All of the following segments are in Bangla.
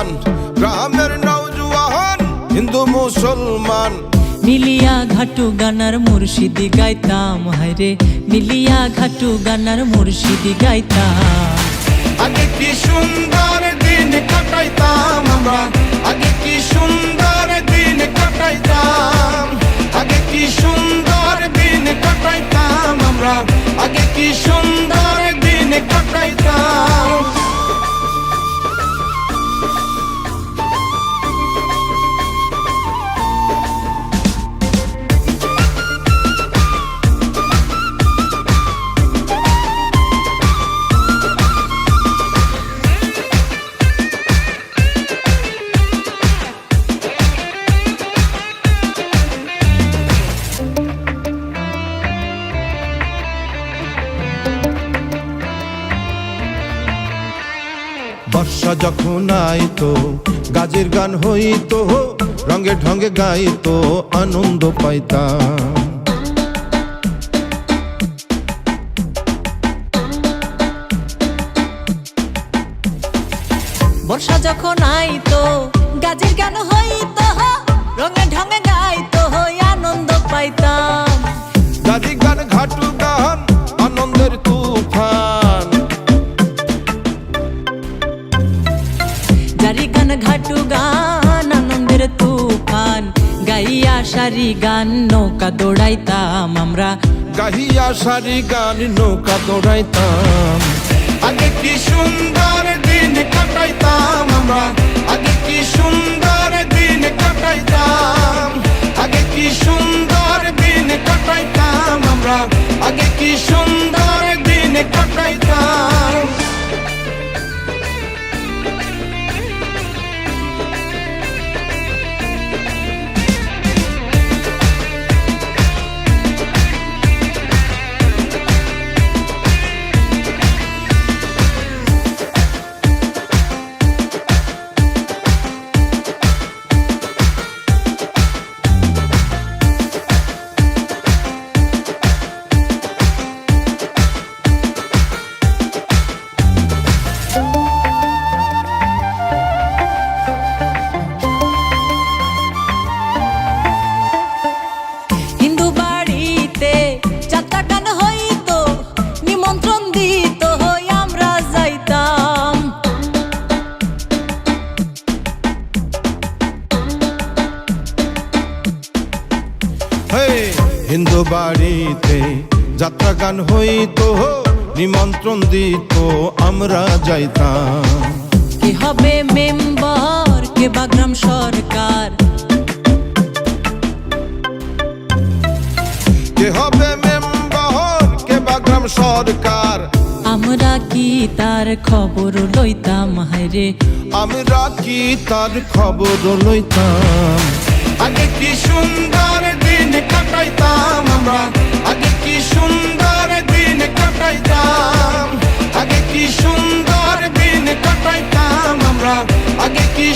মুসলমান গ্রামের নৌজুয়ান হিন্দু মুসলমান। মিলিয়া ঘাটু গানার মুর্শিদি গাইতাম হায়রে। মিলিয়া ঘাটু গানার মুর্শিদি গাইতাম। আগে কি সুন্দর দিন কাটাইতাম আমরা? আগে কি সুন্দর দিন কাটাইতাম? আগে কি সুন্দর দিন কাটাইতাম আমরা? আগে কি সুন্দর যখন আইতো, গাজের গান হইতো, রঙে ঢঙ্গে গাইতো, আনন্দ পাইতাম। বর্ষা যখন আইতো, গাজের গান হইতো, রঙে ঢঙে গাইতো, আনন্দ পাইতাম। সারি গান, নৌকা দৌড়াইতাম আমরা। গাহিয়া সারি গান, নৌকা দৌড়াইতাম। আগে কি সুন্দর দিন কাটাইতাম আমরা। আগে কি সুন্দর হিন্দু বাড়িতে যাত্রা গান হইতো নিমন্ত্রণ দিত আমরা যাইতাম। কি হবে মেম্বার? কে বাগ্রাম সরকার? কে হবে মেম্বার? কে বাগ্রাম সরকার? আমরা কি তার খবর লইতাম? হায়রে আমরা কি তার খবর লইতাম? আগে কি সুন্দর দিন কাটাইতাম আমরা? আগে কি সুন্দর দিন কাটাইতাম? আগে কি সুন্দর দিন কাটাইতাম আমরা? আগে কি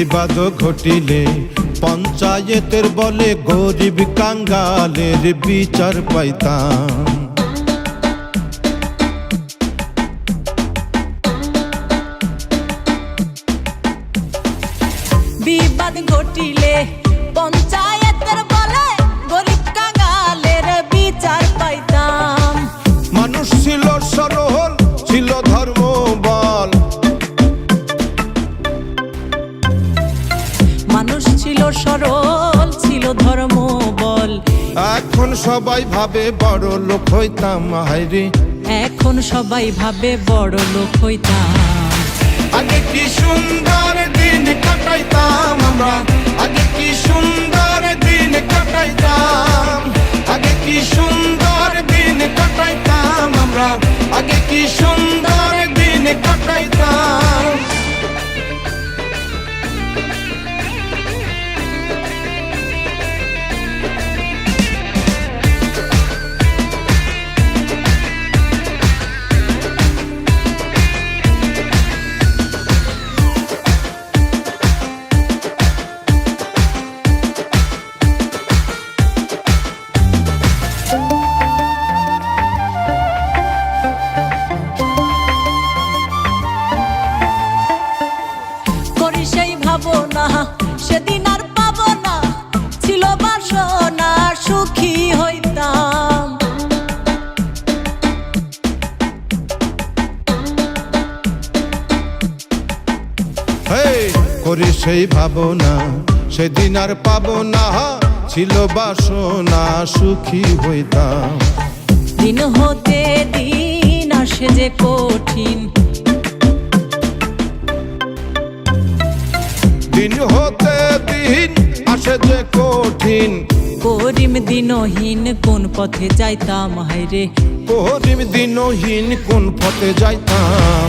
বিবাদ ঘটিলে পঞ্চায়েতের বলে গরিব কাঙ্গালের বিচার পাইতাম। বিবাদ ঘটিলে সবাই ভাবে বড় লোক হইতাম হাইরে এখন সবাই ভাবে বড় লোক হইতাম। আগে কি সুন্দর দিন কাটাইতাম আমরা? আগে কি সুন্দর দিন কাটাইতাম? আগে কি সুন্দর দিন কাটাইতাম আমরা? আগে কি সুন্দর সেই ভাবনা সেদিন আর পাবো না ছিল বাসনা সুখী হইতাম। দিন হতে দিন আসে যে কঠিন। দিন হতে দিন আসে যে কঠিন। করিম দিনহীন কোন পথে যাইতাম হাইরে করিম দিনহীন কোন পথে যাইতাম।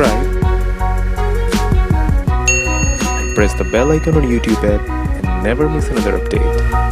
Subscribe. Press the bell icon on YouTube app and never miss another update.